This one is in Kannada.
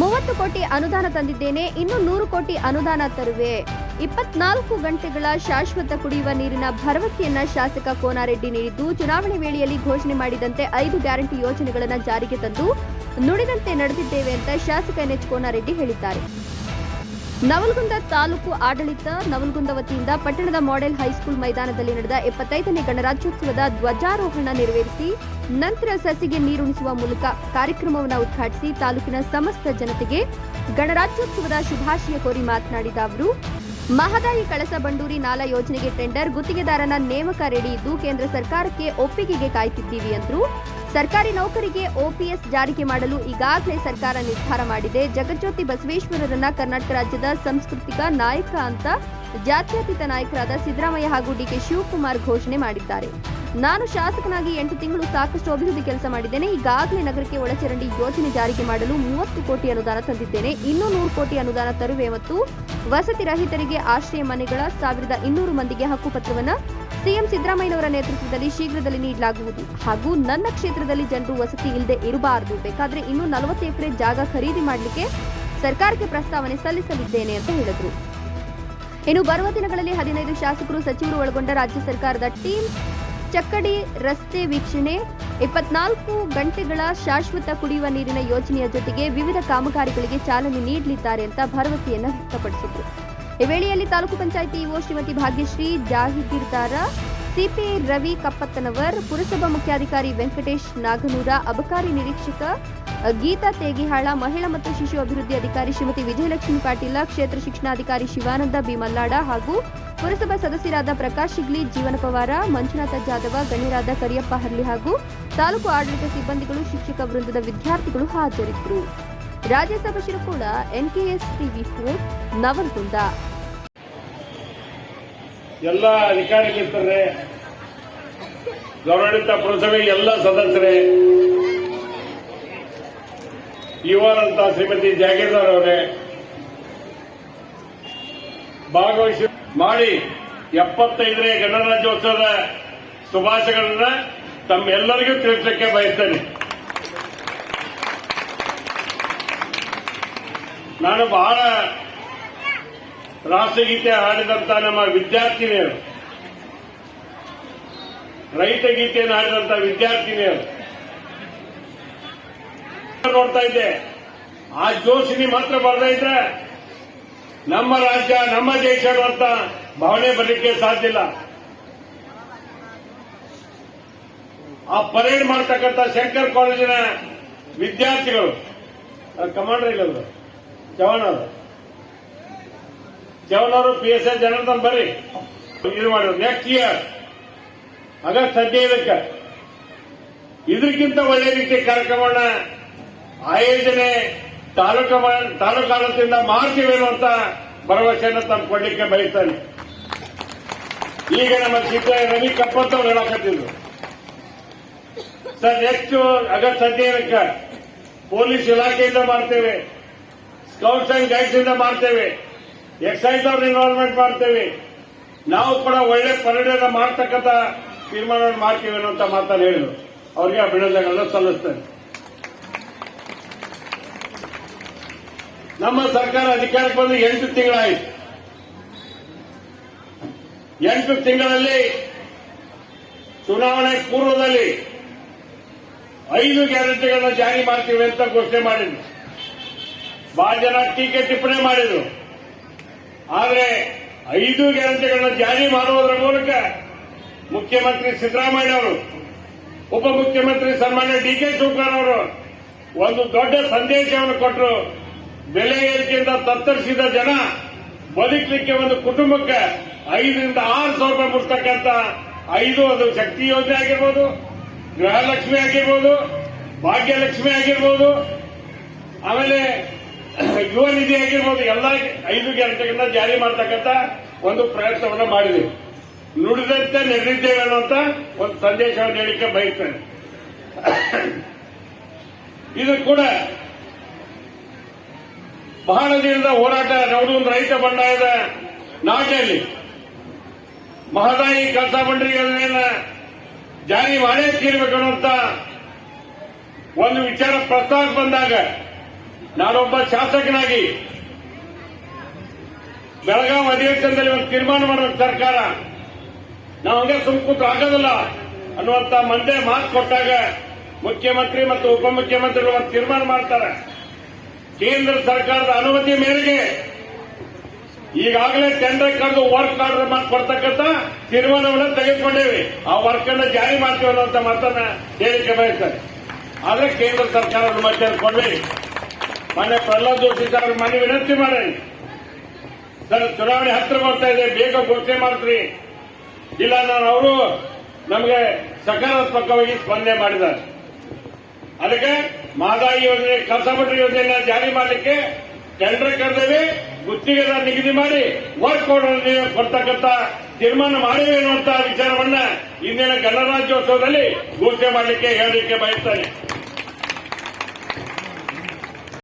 ಮೂವತ್ತು ಕೋಟಿ ಅನುದಾನ ತಂದಿದ್ದೇನೆ, ಇನ್ನು ನೂರು ಕೋಟಿ ಅನುದಾನ ತರುವೆ. ಇಪ್ಪತ್ನಾಲ್ಕು ಗಂಟೆಗಳ ಶಾಶ್ವತ ಕುಡಿಯುವ ನೀರಿನ ಭರವಸೆಯನ್ನ ಶಾಸಕ ಕೋನಾರೆಡ್ಡಿ ನೀಡಿದ್ದು, ಚುನಾವಣೆ ವೇಳೆಯಲ್ಲಿ ಘೋಷಣೆ ಮಾಡಿದಂತೆ ಐದು ಗ್ಯಾರಂಟಿ ಯೋಜನೆಗಳನ್ನು ಜಾರಿಗೆ ತಂದು ನುಡಿದಂತೆ ನಡೆದಿದ್ದೇವೆ ಅಂತ ಶಾಸಕ ಎನ್ಎಚ್ ಕೋನಾರೆಡ್ಡಿ ಹೇಳಿದ್ದಾರೆ. ನವಲಗುಂದ ತಾಲೂಕು ಆಡಳಿತ ನವಲ್ಗುಂದ ವತಿಯಿಂದ ಪಟ್ಟಣದ ಮಾಡೆಲ್ ಹೈಸ್ಕೂಲ್ ಮೈದಾನದಲ್ಲಿ ನಡೆದ ಎಪ್ಪತ್ತೈದನೇ ಗಣರಾಜ್ಯೋತ್ಸವದ ಧ್ವಜಾರೋಹಣ ನೆರವೇರಿಸಿ ನಂತರ ಸಸಿಗೆ ನೀರುಣಿಸುವ ಮೂಲಕ ಕಾರ್ಯಕ್ರಮವನ್ನು ಉದ್ಘಾಟಿಸಿ ತಾಲೂಕಿನ ಸಮಸ್ತ ಜನತೆಗೆ ಗಣರಾಜ್ಯೋತ್ಸವದ ಶುಭಾಶಯ ಕೋರಿ ಮಾತನಾಡಿದ ಅವರು, ಮಹದಾಯಿ ಕಳಸ ಬಂಡೂರಿ ನಾಲಾ ಯೋಜನೆಗೆ ಟೆಂಡರ್ ಗುತ್ತಿಗೆದಾರನ ನೇಮಕ ರೆಡಿ ಇದ್ದು ಕೇಂದ್ರ ಸರ್ಕಾರಕ್ಕೆ ಒಪ್ಪಿಗೆಗೆ ಕಾಯ್ತಿದ್ದೀವಿ ಅಂದ್ರು ಸರ್ಕಾರಿ ನೌಕರಿಗೆ ಓಪಿಎಸ್ ಜಾರಿಗೆ ಮಾಡಲು ಈಗಾಗಲೇ ಸರ್ಕಾರ ನಿರ್ಧಾರ ಮಾಡಿದೆ. ಜಗಜ್ಯೋತಿ ಬಸವೇಶ್ವರರನ್ನ ಕರ್ನಾಟಕ ರಾಜ್ಯದ ಸಾಂಸ್ಕೃತಿಕ ನಾಯಕ ಅಂತ ಜಾತ್ಯತೀತ ನಾಯಕರಾದ ಸಿದ್ದರಾಮಯ್ಯ ಹಾಗೂ ಡಿಕೆ ಶಿವಕುಮಾರ್ ಘೋಷಣೆ ಮಾಡಿದ್ದಾರೆ. ನಾನು ಶಾಸಕನಾಗಿ ಎಂಟು ತಿಂಗಳು ಸಾಕಷ್ಟು ಅಭಿವೃದ್ಧಿ ಕೆಲಸ ಮಾಡಿದ್ದೇನೆ. ಈಗಾಗಲೇ ನಗರಕ್ಕೆ ಒಳಚರಂಡಿ ಯೋಜನೆ ಜಾರಿಗೆ ಮಾಡಲು ಮೂವತ್ತು ಕೋಟಿ ಅನುದಾನ ತಂದಿದ್ದೇನೆ. ಇನ್ನೂ ನೂರು ಕೋಟಿ ಅನುದಾನ ತರುವೆ ಮತ್ತು ವಸತಿ ರಹಿತರಿಗೆ ಆಶ್ರಯ ಮನೆಗಳ ಸಾವಿರದ ಇನ್ನೂರು ಮಂದಿಗೆ ಹಕ್ಕುಪತ್ರವನ್ನು ಸಿಎಂ ಸಿದ್ದರಾಮಯ್ಯನವರ ನೇತೃತ್ವದಲ್ಲಿ ಶೀಘ್ರದಲ್ಲಿ ನೀಡಲಾಗುವುದು. ಹಾಗೂ ನನ್ನ ಕ್ಷೇತ್ರದಲ್ಲಿ ಜನರು ವಸತಿ ಇಲ್ಲದೆ ಇರಬಾರದು. ಬೇಕಾದ್ರೆ ಇನ್ನೂ ನಲವತ್ತು ಎಕರೆ ಜಾಗ ಖರೀದಿ ಮಾಡಲಿಕ್ಕೆ ಸರ್ಕಾರಕ್ಕೆ ಪ್ರಸ್ತಾವನೆ ಸಲ್ಲಿಸಲಿದ್ದೇನೆ ಅಂತ ಹೇಳಿದರು. ಇನ್ನು ಬರುವ ದಿನಗಳಲ್ಲಿ ಹದಿನೈದು ಶಾಸಕರು ಸಚಿವರು ಒಳಗೊಂಡ ರಾಜ್ಯ ಸರ್ಕಾರದ ಟೀಮ್ ಚಕ್ಕಡಿ ರಸ್ತೆ ವೀಕ್ಷಣೆ, ಇಪ್ಪತ್ನಾಲ್ಕು ಗಂಟೆಗಳ ಶಾಶ್ವತ ಕುಡಿಯುವ ನೀರಿನ ಯೋಜನೆಯ ಜೊತೆಗೆ ವಿವಿಧ ಕಾಮಗಾರಿಗಳಿಗೆ ಚಾಲನೆ ನೀಡಲಿದ್ದಾರೆ ಅಂತ ಭರವಸೆಯನ್ನು ವ್ಯಕ್ತಪಡಿಸಿದರು. ಈ ವೇಳೆಯಲ್ಲಿ ತಾಲೂಕು ಪಂಚಾಯಿತಿ ಇಒ ಶ್ರೀಮತಿ ಭಾಗ್ಯಶ್ರೀ ಜಾಹಿಗೀರ್ದಾರ ಸಿಪಿ ರವಿ ಕಪ್ಪತ್ತನವರ್, ಪುರಸಭಾ ಮುಖ್ಯಾಧಿಕಾರಿ ವೆಂಕಟೇಶ್ ನಾಗನೂರ, ಅಬಕಾರಿ ನಿರೀಕ್ಷಕ ಗೀತಾ ತೇಗಿಹಾಳ, ಮಹಿಳಾ ಮತ್ತು ಶಿಶು ಅಭಿವೃದ್ಧಿ ಅಧಿಕಾರಿ ಶ್ರೀಮತಿ ವಿಜಯಲಕ್ಷ್ಮಿ ಪಾಟೀಲ, ಕ್ಷೇತ್ರ ಶಿಕ್ಷಣಾಧಿಕಾರಿ ಶಿವಾನಂದ ಬಿ ಮಲ್ಲಾಡ ಹಾಗೂ ಪುರಸಭಾ ಸದಸ್ಯರಾದ ಪ್ರಕಾಶ್ ಶಿಗ್ಲಿ, ಜೀವನ ಪವಾರ, ಮಂಜುನಾಥ ಜಾಧವ, ಗಣ್ಯರಾದ ಕರಿಯಪ್ಪ ಹರ್ಲಿ ಹಾಗೂ ತಾಲೂಕು ಆಡಳಿತ ಸಿಬ್ಬಂದಿಗಳು, ಶಿಕ್ಷಕ ವೃಂದದ ವಿದ್ಯಾರ್ಥಿಗಳು ಹಾಜರಿದ್ದರು. Rajyasabha Shirakol, NKS TV four Navalgund ಎಲ್ಲ ಅಧಿಕಾರಿಗಳಿರ್ತಾರೆ. ಗೌರವಾನ್ವಿತ ಪುರಸಭೆ ಎಲ್ಲ ಸದಸ್ಯರೇ. ಯುವರಂತ ಶ್ರೀಮತಿ ಜಾಗೀರ್ದಾರ್ ಅವರೇ. ಭಾಗವಹಿಸಿ ಮಾಡಿ ಎಪ್ಪತ್ತೈದನೇ ಗಣರಾಜ್ಯೋತ್ಸವದ ಶುಭಾಶಯಗಳನ್ನ ತಮ್ಮೆಲ್ಲರಿಗೂ ತಿಳಿಸಲಿಕ್ಕೆ ಬಯಸ್ತೇನೆ. ನಾನು ಬಹಳ ರಾಷ್ಟ್ರಗೀತೆ ಹಾಡಿದಂತ ನಮ್ಮ ವಿದ್ಯಾರ್ಥಿನಿಯರು. ರೈತ ಗೀತೆಯನ್ನು ಹಾಡಿದಂತ ವಿದ್ಯಾರ್ಥಿನಿಯರು. ನೋಡ್ತಾ ಇದ್ದೆ, ಆ ಜೋಶಿನಿ ಮಾತ್ರ ಬರ್ತಾ ಇದ್ರೆ ನಮ್ಮ ರಾಜ್ಯ, ನಮ್ಮ ದೇಶ ಅಂತ ಭಾವನೆ ಬರಲಿಕ್ಕೆ ಸಾಧ್ಯ ಇಲ್ಲ. ಆ ಪರೇಡ್ ಮಾಡ್ತಕ್ಕಂಥ ಶಂಕರ್ ಕಾಲೇಜಿನ ವಿದ್ಯಾರ್ಥಿಗಳು ಕಮಾಂಡರ್ ಇಲ್ಲ ಚವಾಣ್ ಅವರು. ಅವರು ಪಿ ಎಸ್ ಐ ಜನಾರ್ದನ್ ಬರ್ರಿ. ಇದು ಮಾಡಿದ್ರು ನೆಕ್ಸ್ಟ್ ಇಯರ್ ಆಗಸ್ಟ್ ಹದಿನೈದಕ್ಕೆ. ಇದಕ್ಕಿಂತ ಒಳ್ಳೆ ರೀತಿಯ ಕಾರ್ಯಕ್ರಮವನ್ನ ಆಯೋಜನೆ ತಾಲೂಕು ತಾಲೂಕು ಆಡಳಿತದಿಂದ ಅಂತ ಭರವಸೆಯನ್ನು ತಂದು ಕೊಡ್ಲಿಕ್ಕೆ ಬಯಸ್ತಾನೆ. ಈಗ ನಮ್ಮ ಚಿತ್ರ ರವಿ ಕಪ್ಪಂತ ಅವ್ರು ಹೇಳಕತ್ತಿದ್ರು. ಸರ್ ನೆಕ್ಸ್ಟ್ ಆಗಸ್ಟ್ ಹದಿನೈದಕ್ಕೆ ಪೊಲೀಸ್ ಇಲಾಖೆಯಿಂದ ಮಾಡ್ತೇವೆ. ಸ್ಕೌಟ್ಸ್ ಅಂಡ್ ಗೈಡ್ಸ್ ಇಂದ ಮಾಡ್ತೇವೆ. ಎಕ್ಸೈಸ್ ಅವ್ರ ಇನ್ವಾಲ್ವ್ಮೆಂಟ್ ಮಾಡ್ತೇವೆ. ನಾವು ಕೂಡ ಒಳ್ಳೆ ಪರಿಣಾಮ ಮಾಡ್ತಕ್ಕಂಥ ತೀರ್ಮಾನವನ್ನು ಮಾಡ್ತೀವಿ ಅಂತ ಮಾತನ್ನು ಹೇಳಿದ್ರು. ಅವರಿಗೆ ಅಭಿನಂದನೆಗಳನ್ನು ಸಲ್ಲಿಸ್ತೇನೆ. ನಮ್ಮ ಸರ್ಕಾರ ಅಧಿಕಾರಕ್ಕೆ ಬಂದು ಎಂಟು ತಿಂಗಳಾಯಿತು. ಎಂಟು ತಿಂಗಳಲ್ಲಿ ಚುನಾವಣೆ ಪೂರ್ವದಲ್ಲಿ ಐದು ಗ್ಯಾರಂಟಿಗಳನ್ನ ಜಾರಿ ಮಾಡ್ತೀವಿ ಅಂತ ಘೋಷಣೆ ಮಾಡಿದ್ರು. ಬಹಳ ಜನ ಟೀಕೆ ಟಿಪ್ಪಣಿ ಮಾಡಿದ್ರು. ಆದರೆ ಐದು ಗ್ಯಾರಂಟಿಗಳನ್ನು ಜಾರಿ ಮಾಡುವುದರ ಮೂಲಕ ಮುಖ್ಯಮಂತ್ರಿ ಸಿದ್ದರಾಮಯ್ಯ ಅವರು ಉಪಮುಖ್ಯಮಂತ್ರಿ ಸನ್ಮಾನ್ಯ ಡಿ ಕೆ ಶಿವಕುಮಾರ್ ಅವರು ಒಂದು ದೊಡ್ಡ ಸಂದೇಶವನ್ನು ಕೊಟ್ಟರು ಬೆಲೆ ಏರಿಕೆಯಿಂದ ತತ್ತರಿಸಿದ ಜನ ಬದುಕಲಿಕ್ಕೆ ಒಂದು ಕುಟುಂಬಕ್ಕೆ ಐದರಿಂದ ಆರು ಸಾವಿರ ರೂಪಾಯಿ ಮುಟ್ತಕ್ಕಂಥ ಐದು ಅದು ಶಕ್ತಿ ಯೋಜನೆ ಆಗಿರ್ಬೋದು, ಗೃಹಲಕ್ಷ್ಮಿ ಆಗಿರ್ಬೋದು, ಭಾಗ್ಯಲಕ್ಷ್ಮಿ ಆಗಿರ್ಬೋದು, ಆಮೇಲೆ ಯುವ ನಿಧಿ ಆಗಿರ್ಬೋದು ಎಲ್ಲ ಐದು ಗ್ಯಾರಂಟಿಗಳನ್ನ ಜಾರಿ ಮಾಡತಕ್ಕಂತ ಒಂದು ಪ್ರಯತ್ನವನ್ನ ಮಾಡಿದೆ. ನುಡಿದಂತೆ ನಡೆದಿದ್ದೇವೆ ಅನ್ನುವಂತ ಒಂದು ಸಂದೇಶವನ್ನು ಹೇಳಿಕೆ ಬಯಸ್ತೇನೆ. ಇದು ಕೂಡ ಬಹಳ ದಿನದ ಹೋರಾಟ ನಮ್ದು ಒಂದು ರೈತ ಬಂಡಾಯದ ನಾಟಲ್ಲಿ ಮಹದಾಯಿ ಕಸ ಬಂಡರಿಗಳನ್ನ ಜಾರಿ ಮಾಡೇ ತೀರ್ಬೇಕು ಅನ್ನುವಂತ ಒಂದು ವಿಚಾರ ಪ್ರಸ್ತಾಪ ಬಂದಾಗ ನಾನೊಬ್ಬ ಶಾಸಕನಾಗಿ ಬೆಳಗಾವಿ ಅಧಿವೇಶನದಲ್ಲಿ ಒಂದು ತೀರ್ಮಾನ ಮಾಡಬೇಕು ಸರ್ಕಾರ, ನಾವು ಹಂಗೆ ಸುಮ್ಕೂತು ಆಗೋದಿಲ್ಲ ಅನ್ನುವಂತ ಮಂದೆ ಮಾತು ಕೊಟ್ಟಾಗ ಮುಖ್ಯಮಂತ್ರಿ ಮತ್ತು ಉಪಮುಖ್ಯಮಂತ್ರಿಗಳು ಒಂದು ತೀರ್ಮಾನ ಮಾಡ್ತಾರೆ. ಕೇಂದ್ರ ಸರ್ಕಾರದ ಅನುಮತಿ ಮೇರೆಗೆ ಈಗಾಗಲೇ ಟೆಂಡರ್ ಕರೆದು ವರ್ಕ್ ಆರ್ಡರ್ ಮಾಡಿ ಕೊಡ್ತಕ್ಕಂಥ ತೀರ್ಮಾನವನ್ನು ತೆಗೆದುಕೊಂಡೇವೆ. ಆ ವರ್ಕ್ ಅನ್ನು ಜಾರಿ ಮಾಡ್ತೀವಿ ಅನ್ನುವಂತ ಮಾತನ್ನ ಹೇಳಿಕೆ ಬಯಸ್ತಾರೆ ಆದರೆ ಕೇಂದ್ರ ಸರ್ಕಾರ ಅನುಮತಿಯನ್ನು ಕೊಡಬೇಡಿ ಮೊನ್ನೆ ಪ್ರಹ್ಲಾದ್ ಜೋಶಿ ಸರ್, ಮನೆ ವಿನಂತಿ ಮಾಡಿ. ಸರ್, ಚುನಾವಣೆ ಹತ್ರ ಬರ್ತಾ ಇದೆ, ಬೇಗ ಘೋಷಣೆ ಮಾಡ್ತೀರಿ. ಇಲ್ಲ, ನಾನು ಅವರು ನಮಗೆ ಸಕಾರಾತ್ಮಕವಾಗಿ ಸ್ಪಂದನೆ ಮಾಡಿದ್ದಾರೆ. ಅದಕ್ಕೆ ಮಾದಾಯಿ ಯೋಜನೆ ಕಸಬಟ್ಟಿ ಯೋಜನೆ ಜಾರಿ ಮಾಡಲಿಕ್ಕೆ ಟೆಂಡರ್ ಕರೆದೇವಿ ಗುತ್ತಿಗೆದಾರ ನಿಗದಿ ಮಾಡಿ ವರ್ಕ್ ಆರ್ಡರ್ ಕೊಡ್ತಕ್ಕಂಥ ತೀರ್ಮಾನ ಮಾಡಿವೆ ಅನ್ನುವಂತಹ ವಿಚಾರವನ್ನ ಇಂದಿನ ಗಣರಾಜ್ಯೋತ್ಸವದಲ್ಲಿ ಘೋಷಣೆ ಮಾಡಲಿಕ್ಕೆ ಹೇಳಲಿಕ್ಕೆ ಬಯಸ್ತಾರೆ